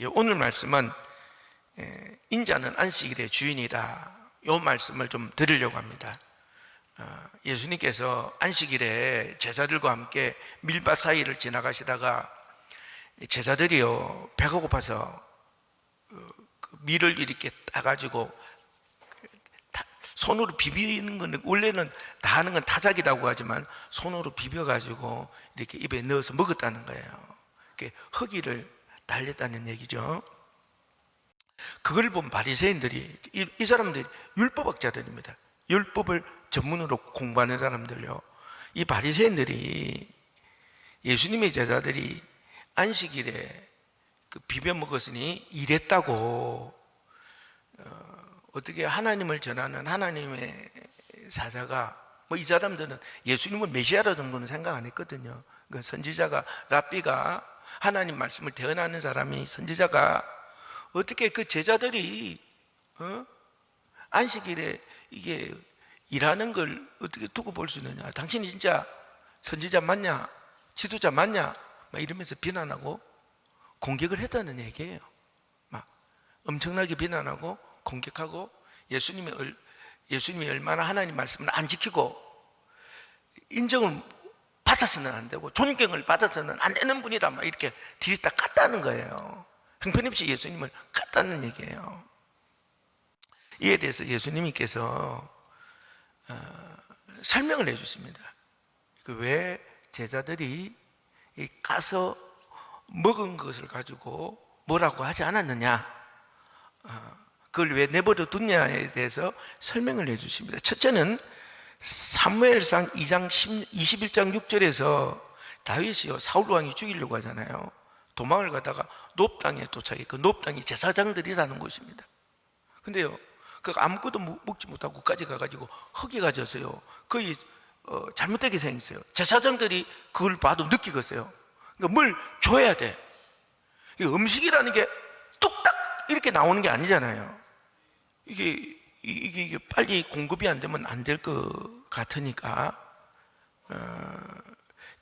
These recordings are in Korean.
예, 오늘 말씀은 예, 인자는 안식일의 주인이다. 이 말씀을 좀 드리려고 합니다. 어, 예수님께서 안식일에 제자들과 함께 밀밭 사이를 지나가시다가 제자들이요 배가 고파서 어, 그 밀을 이렇게 따가지고 다- 손으로 비비는 건 원래는 다 하는 건 타작이라고 하지만 손으로 비벼가지고 이렇게 입에 넣어서 먹었다는 거예요. 이렇게 허기를 달랬다는 얘기죠. 그걸 본 바리새인들이 이, 이 사람들이 율법학자들입니다. 율법을 전문으로 공부하는 사람들요. 이 바리새인들이 예수님의 제자들이 안식일에 그 비벼 먹었으니 이랬다고 어, 어떻게 하나님을 전하는 하나님의 사자가 뭐 이 사람들은 예수님을 메시아라 정도는 생각 안 했거든요. 그 선지자가 랍비가 하나님 말씀을 대언하는 사람이 선지자가 어떻게 그 제자들이 어? 안식일에 이게 일하는 걸 어떻게 두고 볼 수 있느냐? 당신이 진짜 선지자 맞냐? 지도자 맞냐? 막 이러면서 비난하고 공격을 했다는 얘기예요. 막 엄청나게 비난하고 공격하고 예수님의 얼- 예수님이 얼마나 하나님 말씀을 안 지키고 인정을 받아서는 안 되고 존경을 받아서는 안 되는 분이다 막 이렇게 뒤집다 깠다는 거예요. 형편없이 예수님을 깠다는 얘기예요. 이에 대해서 예수님께서 어, 설명을 해주십니다. 그왜 제자들이 이 까서 먹은 것을 가지고 뭐라고 하지 않았느냐? 어, 그걸 왜 내버려 뒀냐에 대해서 설명을 해주십니다. 첫째는 사무엘상 2장 10, 21장 6절에서 다윗이요 사울 왕이 죽이려고 하잖아요. 도망을 가다가 높 땅에 도착해 그높 땅이 제사장들이 사는 곳입니다. 근데요, 그 아무것도 먹- 먹지 못하고 거기까지 가가지고 허기가 져서요. 거의 어, 잘못되게 생겼어요. 제사장들이 그걸 봐도 느끼겠어요. 그러니까 뭘 줘야 돼. 이 음식이라는 게 뚝딱 이렇게 나오는 게 아니잖아요. 이게 이- 이게, 이게 빨리 공급이 안 되면 안 될 것 같으니까 어,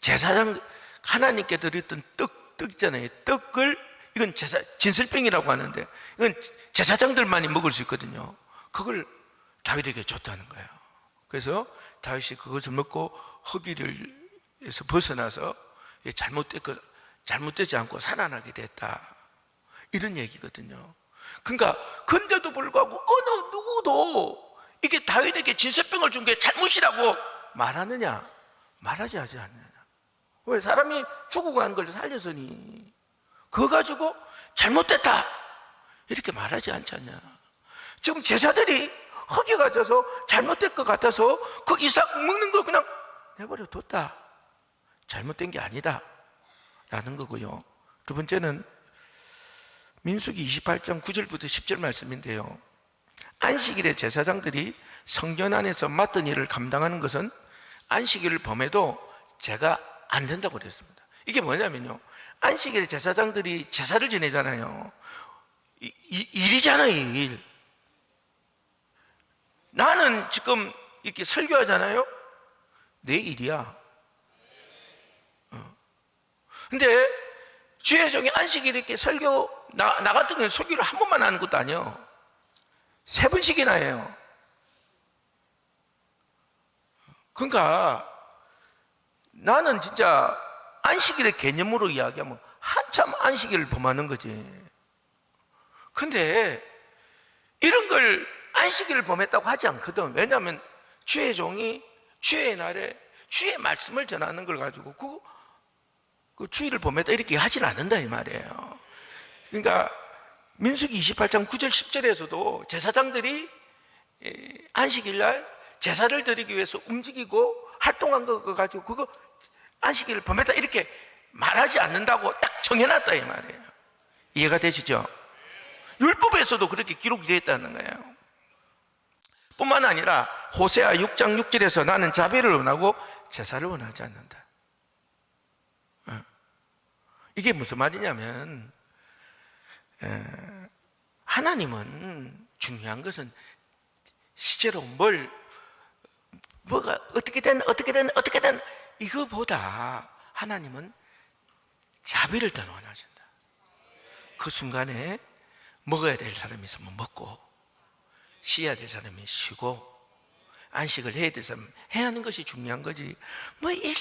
제사장 하나님께 드렸던 떡, 떡 있잖아요. 떡을 이건 제사 진설병이라고 하는데 이건 제사장들만이 먹을 수 있거든요. 그걸 다윗에게 줬다는 거예요. 그래서 다윗이 그것을 먹고 허기를 에서 벗어나서 잘못됐고 잘못되지 않고 살아나게 됐다. 이런 얘기거든요. 그러니까 근데도 불구하고 어느 누구도 이게 다윗에게 진설병을 준 게 잘못이라고 말하느냐? 말하지 하지 않느냐? 왜 사람이 간걸 살려서니 그거 가지고 잘못됐다 이렇게 말하지 않지 않냐? 지금 제자들이 허기 가 져서 잘못된 것 같아서 그 이삭 먹는 걸 그냥 내버려 뒀다. 잘못된 게 아니다. 라는 거고요. 두 번째는 민수기 28장 9절부터 10절 말씀인데요. 안식일에 제사장들이 성전 안에서 맡은 일을 감당하는 것은 안식일을 범해도 제가 안 된다고 그랬습니다. 이게 뭐냐면요. 안식일에 제사장들이 제사를 지내잖아요. 이, 이- 일이잖아요, 일. 나는 지금 이렇게 설교하잖아요. 내 일이야. 어. 근데 주의 종이 안식일 이렇게 설교 나, 나 같은 경우는 설교를 한 번만 하는 것도 아니에요. 세 번씩이나 해요. 그러니까 나는 진짜 안식일의 개념으로 이야기하면 한참 안식일을 범하는 거지. 근데 이런 걸 안식일을 범했다고 하지 않거든. 왜냐하면 주의 종이 주의 날에 주의 말씀을 전하는 걸 가지고 그, 그 주의를 범했다 이렇게 하질 않는다 이 말이에요. 그러니까 민수기 28장 9절 10절에서도 제사장들이 예, 안식일 날 제사를 드리기 위해서 움직이고 활동한 거 가지고 그거 안식일을 범했다 이렇게 말하지 않는다고 딱 정해놨다 이 말이에요. 이해가 되시죠? 율법에서도 그렇게 기록이 되어 있다는 거예요. 뿐만 아니라 호세아 6장 6절에서 나는 자비를 원하고 제사를 원하지 않는다. 어. 이게 무슨 말이냐면 에, 하나님은 중요한 것은 실제로 뭘 뭐가 어떻게 된 어떻게 된 어떻게 된 이거보다 하나님은 자비를 더 원하신다. 그 순간에 먹어야 될 사람이 있으면 먹고 쉬어야 될 사람이 쉬고 안식을 해야 될 사람 해야 하는 것이 중요한 거지 뭐 일일이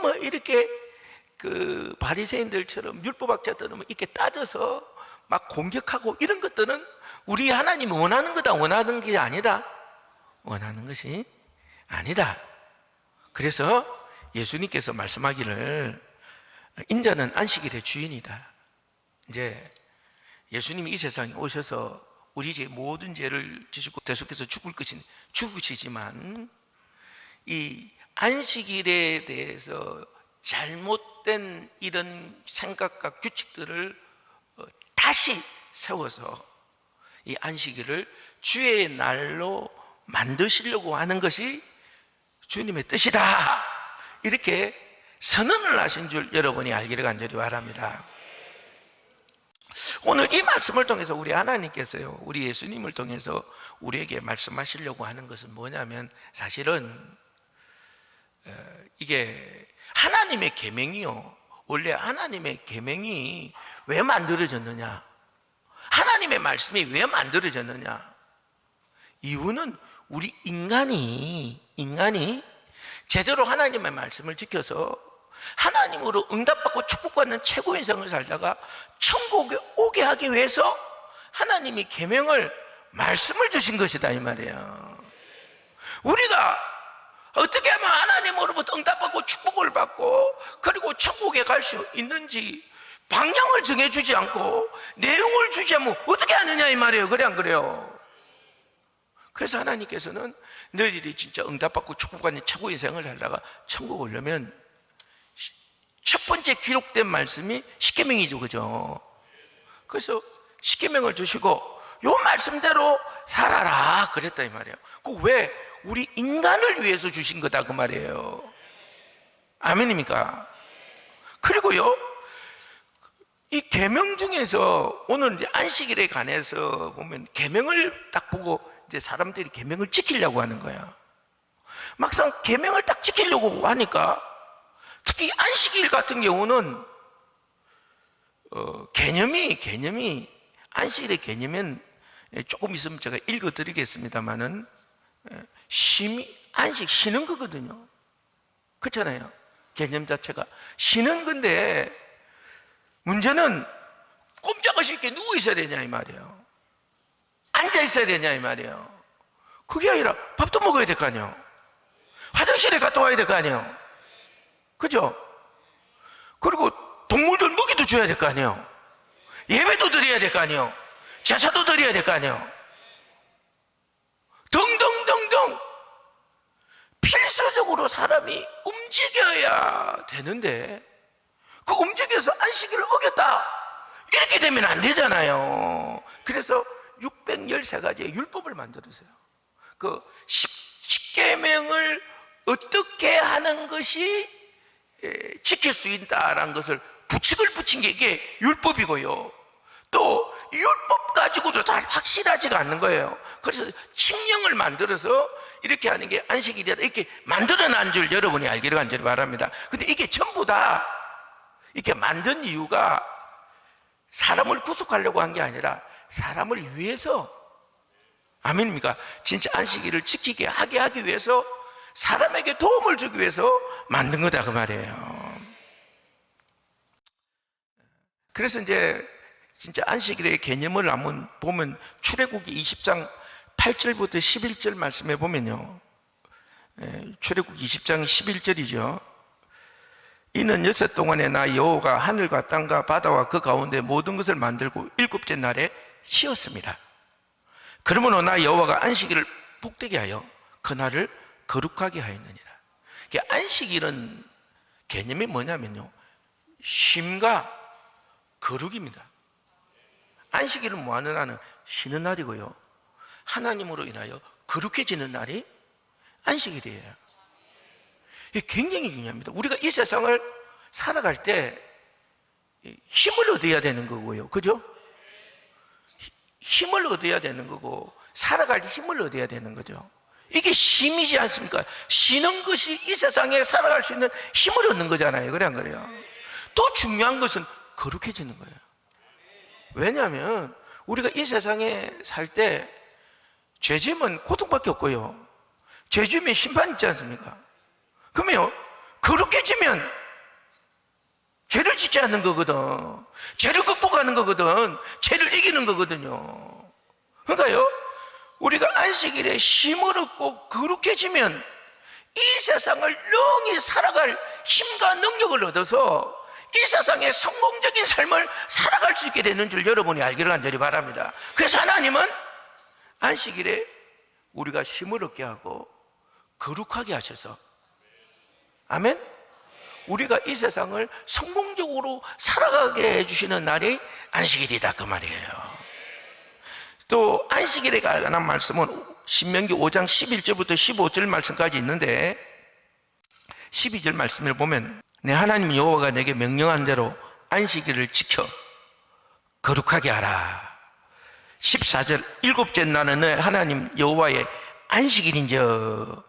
뭐 이렇게 그 바리새인들처럼 율법학자들은 뭐 이렇게 따져서 막 공격하고 이런 것들은 우리 하나님이 원하는 거다 원하는 게 아니다. 원하는 것이 아니다. 그래서 예수님께서 말씀하기를 인자는 안식일의 주인이다. 이제 예수님이 이 세상에 오셔서 우리 죄 모든 죄를 지시고 대속해서 죽을 것이 죽으시지만 이 안식일에 대해서 잘못된 이런 생각과 규칙들을 어, 다시 세워서 이 안식일을 주의 날로 만드시려고 하는 것이 주님의 뜻이다. 이렇게 선언을 하신 줄 여러분이 알기를 간절히 바랍니다. 오늘 이 말씀을 통해서 우리 하나님께서요, 우리 예수님을 통해서 우리에게 말씀하시려고 하는 것은 뭐냐면 사실은 어, 이게 하나님의 계명이요. 원래 하나님의 계명이 왜 만들어졌느냐? 하나님의 말씀이 왜 만들어졌느냐? 이유는 우리 인간이 인간이 제대로 하나님의 말씀을 지켜서 하나님으로 응답받고 축복받는 최고의 인생을 살다가 천국에 오게 하기 위해서 하나님이 계명을 말씀을 주신 것이다 이 말이에요. 우리가 어떻게 하면 하나님으로부터 응답받고 축복을 받고 그리고 천국에 갈 수 있는지 방향을 정해주지 않고 내용을 주지 않으면 어떻게 하느냐 이 말이에요. 그래 안 그래요? 그래서 하나님께서는 너희들이 진짜 응답받고 축복받는 최고 인생을 살다가 천국 오려면 첫 번째 기록된 말씀이 십계명이죠, 그죠? 그래서 십계명을 주시고 요 말씀대로 살아라 그랬다 이 말이에요. 그 왜 우리 인간을 위해서 주신 거다 그 말이에요. 아멘입니까? 그리고요 이 계명 중에서 오늘 안식일에 관해서 보면 계명을 딱 보고 이제 사람들이 계명을 지키려고 하는 거야. 막상 계명을 딱 지키려고 하니까 특히 안식일 같은 경우는 어, 개념이 개념이 안식일의 개념은 조금 있으면 제가 읽어드리겠습니다만은 쉼이 안식 쉬는 거거든요. 그렇잖아요. 개념 자체가 쉬는 건데 문제는 꼼짝없이 이렇게 누워 있어야 되냐 이 말이에요. 앉아 있어야 되냐 이 말이에요. 그게 아니라 밥도 먹어야 될 거 아니에요. 화장실에 갔다 와야 될 거 아니에요. 그죠? 그리고 동물들 먹이도 줘야 될 거 아니에요. 예배도 드려야 될 거 아니에요. 제사도 드려야 될 거 아니에요. 등등등등 필수적으로 사람이 움직여야 되는데 그 움직여서 안식일을 어겼다 이렇게 되면 안 되잖아요. 그래서 613가지의 율법을 만들었어요. 그 10계명을 어떻게 하는 것이 예, 지킬 수 있다라는 것을 부칙을 붙인 게 이게 율법이고요. 또 율법 가지고도 다 확실하지가 않는 거예요. 그래서 칙령을 만들어서 이렇게 하는 게 안식일이다 이렇게 만들어 난 줄 여러분이 알기를 간절히 바랍니다. 근데 이게 전부 다 이렇게 만든 이유가 사람을 구속하려고 한 게 아니라 사람을 위해서 아멘입니까? 진짜 안식일을 지키게 하게 하기 위해서 사람에게 도움을 주기 위해서 만든 거다 그 말이에요. 그래서 이제 진짜 안식일의 개념을 한번 보면 출애굽기 20장 8절부터 11절 말씀해 보면요. 예, 출애굽 20장 11절이죠. 이는 여섯 동안에 나 여호가 하늘과 땅과 바다와 그 가운데 모든 것을 만들고 일곱째 날에 쉬었습니다. 그러므로 나 여호와가 안식일을 복되게 하여 그 날을 거룩하게 하였느니라. 안식일은 개념이 뭐냐면요. 쉼과 거룩입니다. 안식일은 뭐 하는 날은 쉬는 날이고요. 하나님으로 인하여 거룩해지는 날이 안식일이에요. 이게 굉장히 중요합니다. 우리가 이 세상을 살아갈 때 힘을 얻어야 되는 거고요. 그죠? 힘을 얻어야 되는 거고, 살아갈 힘을 얻어야 되는 거죠. 이게 힘이지 않습니까? 쉬는 것이 이 세상에 살아갈 수 있는 힘을 얻는 거잖아요. 그래 안 그래요? 또 중요한 것은 거룩해지는 거예요. 왜냐하면 우리가 이 세상에 살 때 죄짐은 고통밖에 없고요. 죄짐에 심판 있지 않습니까? 그러면 그렇게 지면 죄를 짓지 않는 거거든. 죄를 극복하는 거거든. 죄를 이기는 거거든요. 그러니까요, 우리가 안식일에 힘을 얻고 그렇게 지면 이 세상을 영이 살아갈 힘과 능력을 얻어서 이 세상의 성공적인 삶을 살아갈 수 있게 되는 줄 여러분이 알기를 간절히 바랍니다. 그래서 하나님은 안식일에 우리가 힘을 얻게 하고 거룩하게 하셔서 아멘? 우리가 이 세상을 성공적으로 살아가게 해주시는 날이 안식일이다 그 말이에요. 또 안식일에 관한 말씀은 신명기 5장 11절부터 15절 말씀까지 있는데 12절 말씀을 보면 내 하나님 여호와가 내게 명령한 대로 안식일을 지켜 거룩하게 하라. 14절 일곱째 내 하나님 여호와의 안식일인저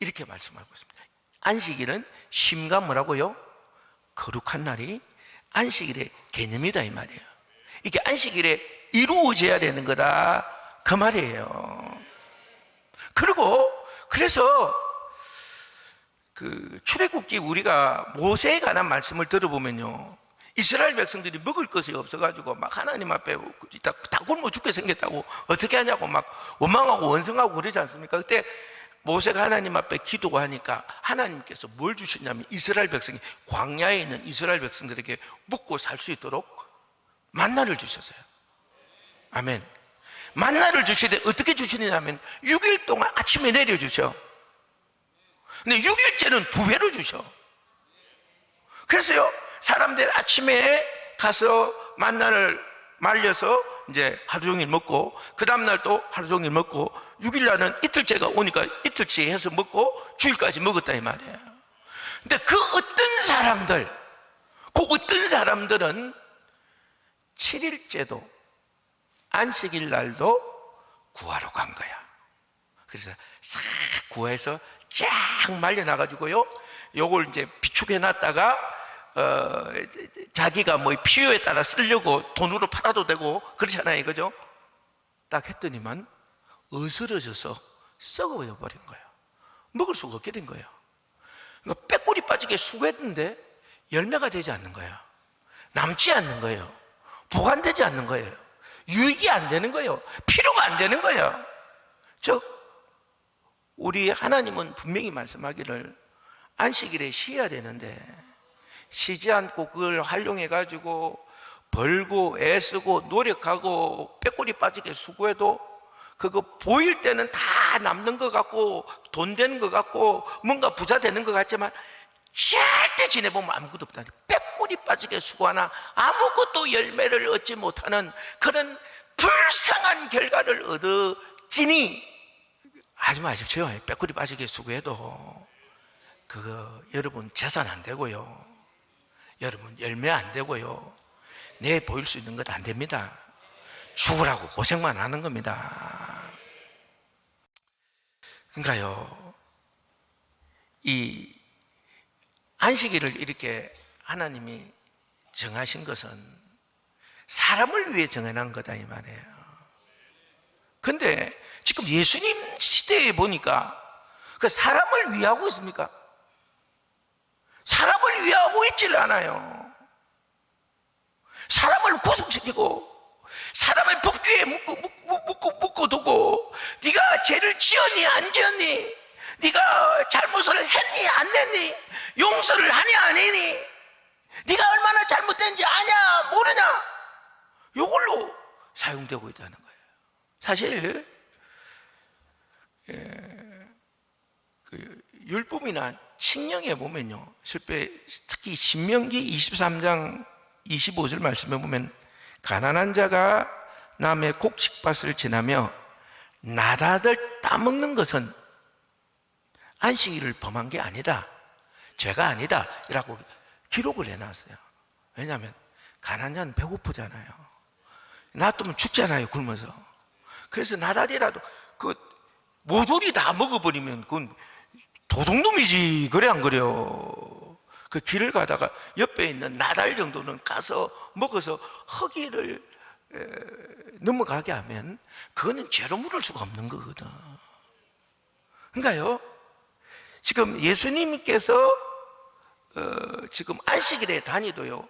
이렇게 말씀하고 있습니다. 안식일은 쉼과 뭐라고요? 거룩한 날이 안식일의 개념이다 이 말이에요. 이게 안식일에 이루어져야 되는 거다 그 말이에요. 그리고 그래서 그 출애굽기 우리가 모세에 관한 말씀을 들어보면요. 이스라엘 백성들이 먹을 것이 없어가지고 막 하나님 앞에 다, 다 굶어 죽게 생겼다고 어떻게 하냐고 막 원망하고 원성하고 그러지 않습니까? 그때 모세가 하나님 앞에 기도하니까 하나님께서 뭘 주셨냐면 이스라엘 백성이 광야에 있는 이스라엘 백성들에게 묵고 살 수 있도록 만나를 주셨어요. 아멘. 만나를 주시되 어떻게 주시느냐면 6일 동안 아침에 내려 주셔. 근데 6일째는 두 배로 주셔. 그래서요, 사람들 아침에 가서 만나를 말려서 이제 하루 종일 먹고, 그 다음날 또 하루 종일 먹고, 6일날은 이틀째가 오니까 이틀째 해서 먹고, 주일까지 먹었다 이 말이에요. 근데 그 어떤 사람들, 그 어떤 사람들은 7일째도 안식일 날도 구하러 간 거야. 그래서 싹 구해서 쫙 말려놔가지고요. 요걸 이제 비축해 놨다가, 어, 자기가 뭐 필요에 따라 쓰려고 돈으로 팔아도 되고 그렇잖아요. 이거죠? 딱 했더니만 어스러져서 썩어버려 버린 거예요. 먹을 수가 없게 된 거예요. 그러니까 빼꼬리 빠지게 수고했는데 열매가 되지 않는 거예요. 남지 않는 거예요. 보관되지 않는 거예요. 유익이 안 되는 거예요. 필요가 안 되는 거예요. 즉, 우리 하나님은 분명히 말씀하기를 안식일에 쉬어야 되는데 쉬지 않고 그걸 활용해 가지고 벌고 애쓰고 노력하고 빼꼬리 빠지게 수고해도 그거 보일 때는 다 남는 것 같고 돈 되는 것 같고 뭔가 부자 되는 것 같지만 절대 지내보면 아무것도 없다. 빼꼬리 빠지게 수고하나 아무것도 열매를 얻지 못하는 그런 불쌍한 결과를 얻어지니 하지 마십시오. 빼꼬리 빠지게 수고해도 그거 여러분 재산 안 되고요. 여러분 열매 안 되고요. 내 보일 수 있는 것 안 됩니다. 죽으라고 고생만 하는 겁니다. 그러니까요. 이 안식일을 이렇게 하나님이 정하신 것은 사람을 위해 정해놓은 거다 이 말이에요. 근데 지금 예수님 시대에 보니까 그 사람을 위하고 있습니까? 위하고 있지를 않아요. 사람을 구속시키고 사람을 법규에 묶고 묶고 묶고 두고 네가 죄를 지었니 안 지었니? 네가 잘못을 했니 안 했니? 용서를 하냐 안 했니? 네가 얼마나 잘못된지 아냐 모르냐? 이걸로 사용되고 있다는 거예요. 사실 예, 그 율법이나 칙령에 보면요, 실패 특히 신명기 23장 25절 말씀에 보면 가난한 자가 남의 곡식밭을 지나며 나다들 따먹는 것은 안식일을 범한 게 아니다. 죄가 아니다. 라고 기록을 해놨어요. 왜냐하면 가난한 자는 배고프잖아요. 놔두면 죽잖아요. 굶어서. 그래서 나달이라도 그 모조리 다 먹어버리면 그건 도둑놈이지. 그래 안 그래요? 그 길을 가다가 옆에 있는 나달 정도는 가서 먹어서 허기를 에, 넘어가게 하면 그거는 죄로 물을 수가 없는 거거든. 그러니까요. 지금 예수님께서 어, 지금 안식일에 다니도요.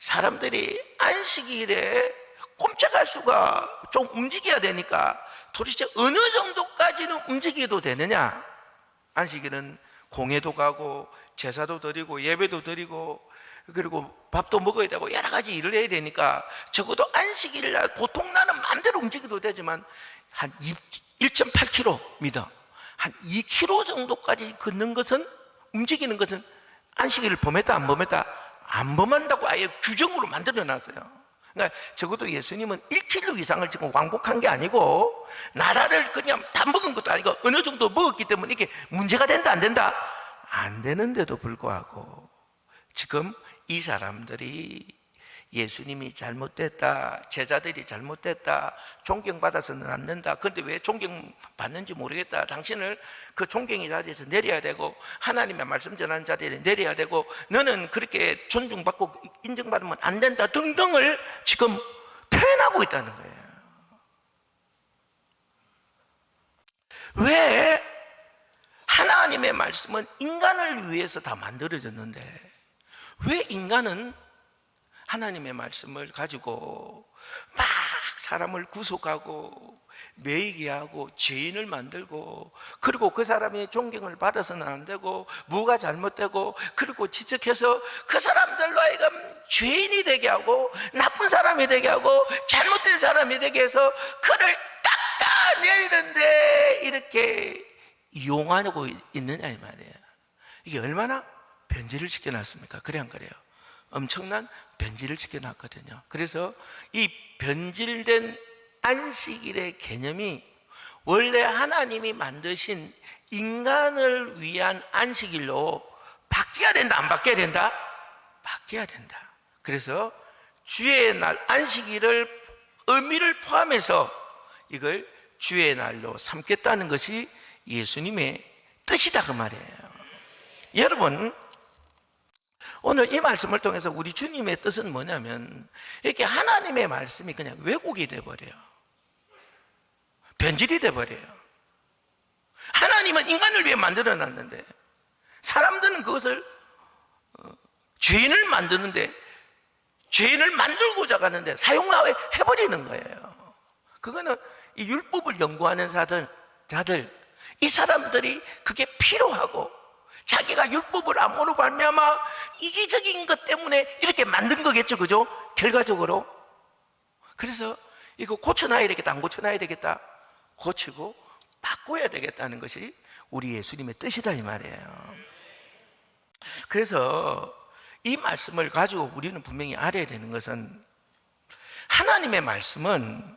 사람들이 안식일에 꼼짝할 수가 좀 움직여야 되니까 도대체 어느 정도까지는 움직여도 되느냐? 안식일은 공예도 가고 제사도 드리고 예배도 드리고 그리고 밥도 먹어야 되고 여러 가지 일을 해야 되니까 적어도 안식일 날 보통 나는 마음대로 움직여도 되지만 한 1.8km 한 2km 정도까지 걷는 것은 움직이는 것은 안식일을 범했다 안 범했다 안 범한다고 아예 규정으로 만들어 놨어요. 그러니까 적어도 예수님은 1km 이상을 지금 왕복한 게 아니고 나라를 그냥 다 먹은 것도 아니고 어느 정도 먹었기 때문에 이게 문제가 된다 안 된다? 안 되는데도 불구하고 지금 이 사람들이 예수님이 잘못됐다, 제자들이 잘못됐다, 존경받아서는 안 된다. 근데 왜 존경받는지 모르겠다. 당신을 그 존경의 자리에서 내려야 되고, 하나님의 말씀 전하는 자리에 내려야 되고, 너는 그렇게 존중받고 인정받으면 안 된다. 등등을 지금 표현하고 있다는 거예요. 왜 하나님의 말씀은 인간을 위해서 다 만들어졌는데, 왜 인간은 하나님의 말씀을 가지고 막 사람을 구속하고 매이게 하고 죄인을 만들고 그리고 그 사람의 존경을 받아서는 안 되고 뭐가 잘못되고 그리고 지적해서 그 사람들로 하여금 죄인이 되게 하고 나쁜 사람이 되게 하고 잘못된 사람이 되게 해서 그를 깎아내리는데 이렇게 이용하고 있느냐 이 말이에요 이게 얼마나 변질을 시켜놨습니까? 그래 안 그래요? 엄청난 변질을 시켜놨거든요. 그래서 이 변질된 안식일의 개념이 원래 하나님이 만드신 인간을 위한 안식일로 바뀌어야 된다, 안 바뀌어야 된다? 바뀌어야 된다. 그래서 주의 날 안식일을 의미를 포함해서 이걸 주의 날로 삼겠다는 것이 예수님의 뜻이다 그 말이에요. 여러분 오늘 이 말씀을 통해서 우리 주님의 뜻은 뭐냐면 이렇게 하나님의 말씀이 그냥 왜곡이 돼 버려요. 변질이 돼 버려요. 하나님은 인간을 위해 만들어 놨는데 사람들은 그것을 어, 죄인을 만드는데 죄인을 만들고자 가는데 사용해 버리는 거예요. 그거는 이 율법을 연구하는 자들, 자들 이 사람들이 그게 필요하고 자기가 율법을 암호로 발매하마 이기적인 것 때문에 이렇게 만든 거겠죠, 그죠? 결과적으로. 그래서 이거 고쳐놔야 되겠다, 안 고쳐놔야 되겠다. 고치고 바꿔야 되겠다는 것이 우리 예수님의 뜻이다, 이 말이에요. 그래서 이 말씀을 가지고 우리는 분명히 알아야 되는 것은 하나님의 말씀은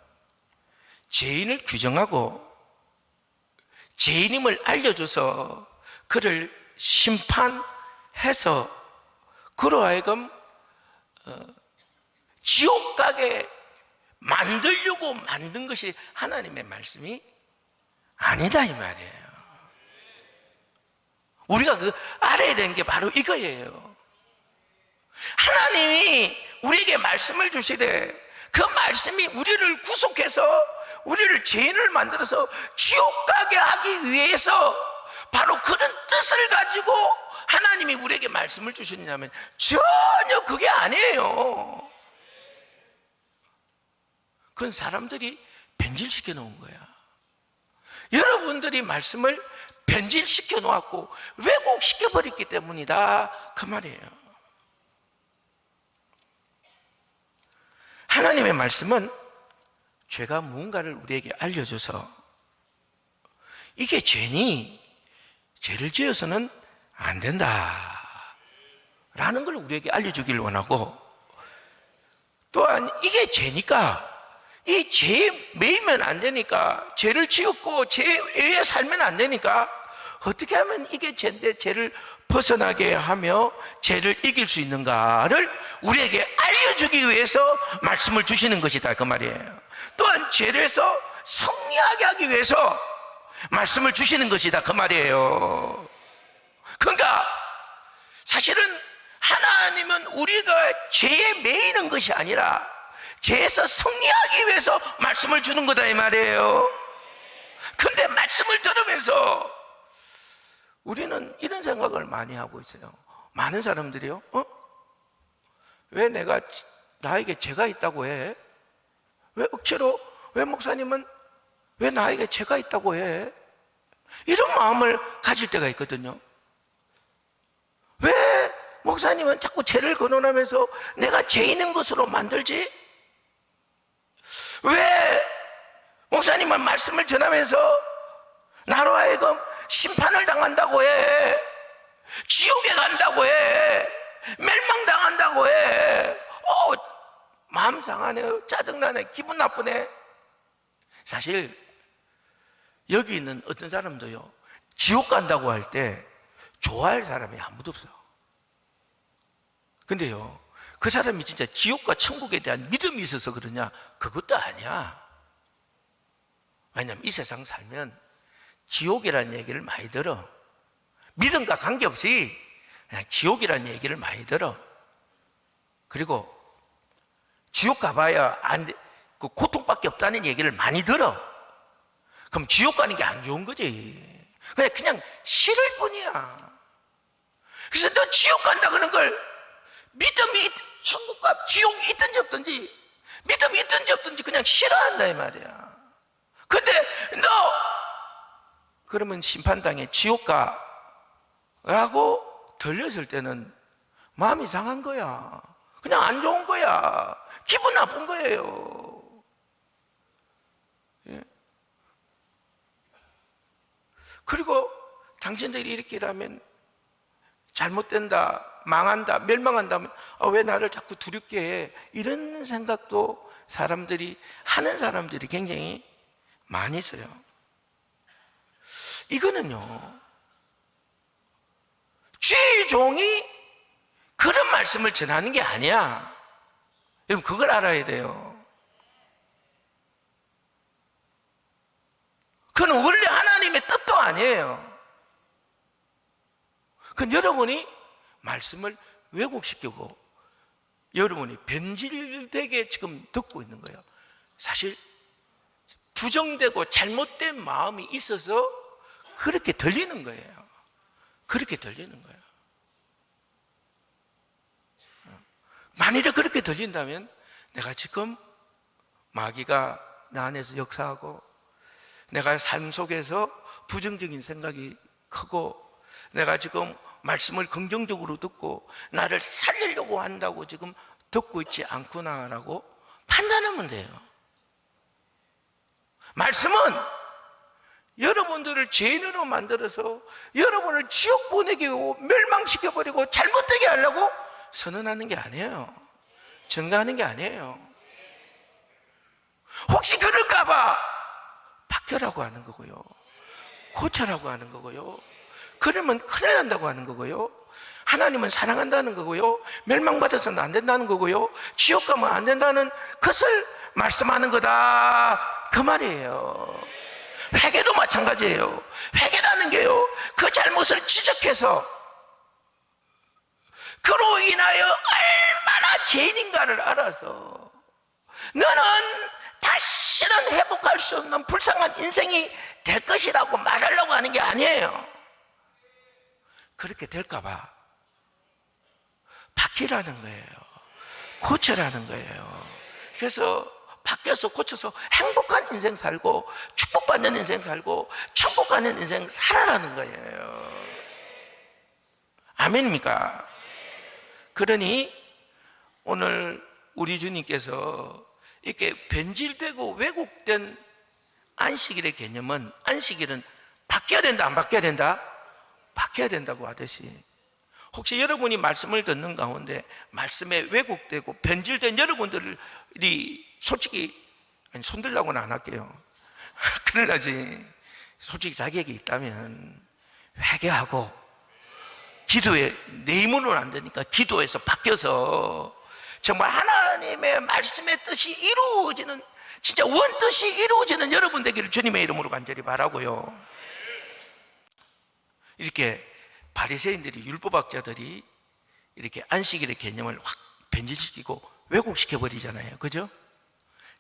죄인을 규정하고 죄인임을 알려줘서 그를 심판해서 그로 하여금 어, 지옥 가게 만들려고 만든 것이 하나님의 말씀이 아니다 이 말이에요. 우리가 그 알아야 되는 게 바로 이거예요. 하나님이 우리에게 말씀을 주시되 그 말씀이 우리를 구속해서 우리를 죄인을 만들어서 지옥 가게 하기 위해서 바로 그런 뜻을 가지고 하나님이 우리에게 말씀을 주셨냐면 전혀 그게 아니에요. 그건 사람들이 변질시켜 놓은 거야. 여러분들이 말씀을 변질시켜 놓았고 왜곡시켜 버렸기 때문이다. 그 말이에요. 하나님의 말씀은 죄가 무언가를 우리에게 알려줘서 이게 죄니 죄를 지어서는 안 된다. 라는 걸 우리에게 알려주기를 원하고 또한 이게 죄니까 이 죄에 매이면 안 되니까 죄를 지었고 죄에 살면 안 되니까 어떻게 하면 이게 죄인데 죄를 벗어나게 하며 죄를 이길 수 있는가를 우리에게 알려주기 위해서 말씀을 주시는 것이다 그 말이에요 또한 죄에서 성리하게 하기 위해서 말씀을 주시는 것이다 그 말이에요 그러니까 사실은 하나님은 우리가 죄에 매이는 것이 아니라 죄에서 승리하기 위해서 말씀을 주는 거다 이 말이에요. 근데 말씀을 들으면서 우리는 이런 생각을 많이 하고 있어요. 많은 사람들이요. 어? 왜 내가 지- 나에게 죄가 있다고 해? 왜 억지로 왜 목사님은 왜 나에게 죄가 있다고 해? 이런 마음을 가질 때가 있거든요. 왜 목사님은 자꾸 죄를 거론하면서 내가 죄 있는 것으로 만들지? 왜 목사님은 말씀을 전하면서 나로 하여금 심판을 당한다고 해? 지옥에 간다고 해? 멸망당한다고 해? 어, 마음 상하네요. 짜증나네. 기분 나쁘네. 사실 여기 있는 어떤 사람도요, 지옥 간다고 할 때 좋아할 사람이 아무도 없어요. 근데요, 그 사람이 진짜 지옥과 천국에 대한 믿음이 있어서 그러냐? 그것도 아니야. 왜냐면 이 세상 살면 지옥이라는 얘기를 많이 들어. 믿음과 관계없이 그냥 지옥이라는 얘기를 많이 들어. 그리고 지옥 가봐야 안 돼. 그 고통밖에 없다는 얘기를 많이 들어. 그럼 지옥 가는 게 안 좋은 거지. 그냥, 그냥 싫을 뿐이야. 그래서 너 지옥 간다 그런 걸 믿음이 있- 천국과 지옥이 있든지 없든지 믿음이 있든지 없든지 그냥 싫어한다 이 말이야. 근데 너 그러면 심판당에 지옥 가 라고 들렸을 때는 마음이 상한 거야. 그냥 안 좋은 거야. 기분 나쁜 거예요. 그리고 당신들이 이렇게 일하면 잘못된다, 망한다, 멸망한다면 아, 왜 나를 자꾸 두렵게 해? 이런 생각도 사람들이 하는 사람들이 굉장히 많이 있어요. 이거는요, 죄종이 그런 말씀을 전하는 게 아니야. 여러분, 그걸 알아야 돼요. 그건 원래 하나님의 뜻도 아니에요. 그건 여러분이 말씀을 왜곡시키고 여러분이 변질되게 지금 듣고 있는 거예요. 사실 부정되고 잘못된 마음이 있어서 그렇게 들리는 거예요. 그렇게 들리는 거예요. 만일에 그렇게 들린다면 내가 지금 마귀가 나 안에서 역사하고 내가 삶 속에서 부정적인 생각이 크고 내가 지금 말씀을 긍정적으로 듣고 나를 살리려고 한다고 지금 듣고 있지 않구나라고 판단하면 돼요. 말씀은 여러분들을 죄인으로 만들어서 여러분을 지옥 보내게 하고 멸망시켜버리고 잘못되게 하려고 선언하는 게 아니에요. 증가하는 게 아니에요. 혹시 그럴까봐 바뀌라고 하는 거고요. 고쳐라고 하는 거고요. 그러면 큰일 난다고 하는 거고요. 하나님은 사랑한다는 거고요. 멸망받아서는 안 된다는 거고요. 지옥 가면 안 된다는 것을 말씀하는 거다. 그 말이에요. 회개도 마찬가지예요. 회개라는 게요. 그 잘못을 지적해서 그로 인하여 얼마나 죄인인가를 알아서 너는 다시 는 회복할 수 없는 불쌍한 인생이 될 것이라고 말하려고 하는 게 아니에요. 그렇게 될까봐 바뀌라는 거예요. 고쳐라는 거예요. 그래서 바뀌어서 고쳐서 행복한 인생 살고 축복받는 인생 살고 천국 가는 인생 살아라는 거예요. 아멘입니까? 그러니 오늘 우리 주님께서 이렇게 변질되고 왜곡된 안식일의 개념은 안식일은 바뀌어야 된다 안 바뀌어야 된다? 바뀌어야 된다고 하듯이. 혹시 여러분이 말씀을 듣는 가운데 말씀에 왜곡되고 변질된 여러분들이 솔직히 아니 손들라고는 안 할게요. 큰일 나지. 솔직히 자격이 있다면 회개하고 기도에 내 힘으로는 안 되니까 기도해서 바뀌어서 정말 하나님의 말씀의 뜻이 이루어지는 진짜 원뜻이 이루어지는 여러분 되기를 주님의 이름으로 간절히 바라고요. 이렇게 바리새인들이 율법학자들이 이렇게 안식일의 개념을 확 변질시키고 왜곡시켜 버리잖아요. 그죠?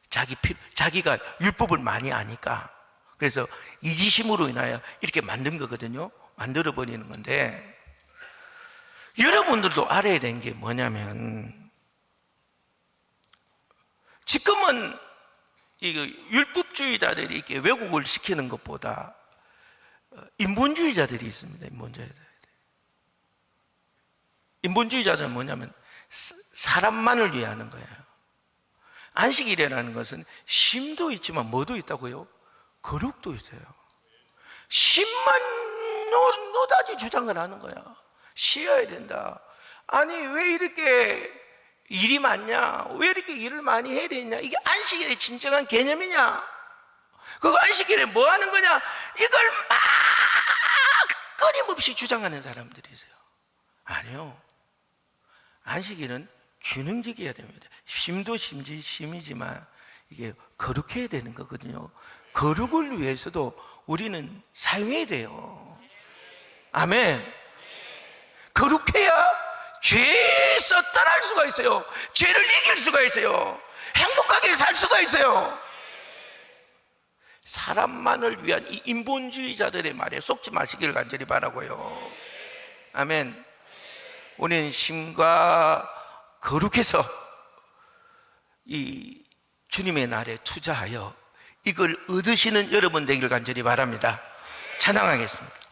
자기 피, 자기가 율법을 많이 아니까 그래서 이기심으로 인하여 이렇게 만든 거거든요. 만들어 버리는 건데 여러분들도 알아야 되는 게 뭐냐면 지금은 이 율법주의자들이 이렇게 왜곡을 시키는 것보다 어, 인본주의자들이 있습니다. 인본주의자들. 인본주의자들은 뭐냐면 사- 사람만을 위하는 거예요. 안식일이라는 것은 쉼도 있지만 뭐도 있다고요? 거룩도 있어요. 노, 노다지 주장을 하는 거야. 쉬어야 된다. 아니 왜 이렇게 일이 많냐? 왜 이렇게 일을 많이 해야 되냐? 이게 안식일의 진정한 개념이냐? 그거 안식일에 뭐 하는 거냐? 이걸 막 끊임없이 주장하는 사람들이세요. 아니요. 안식일은 균형적이어야 됩니다. 쉼도 심지 심이지만 이게 거룩해야 되는 거거든요. 거룩을 위해서도 우리는 사용해야 돼요. 아멘. 거룩해야 죄에서 떠날 수가 있어요. 죄를 이길 수가 있어요. 행복하게 살 수가 있어요. 사람만을 위한 이 인본주의자들의 말에 속지 마시기를 간절히 바라고요. 아멘. 우리는 심과 거룩해서 이 주님의 날에 투자하여 이걸 얻으시는 여러분 되기를 간절히 바랍니다. 찬양하겠습니다.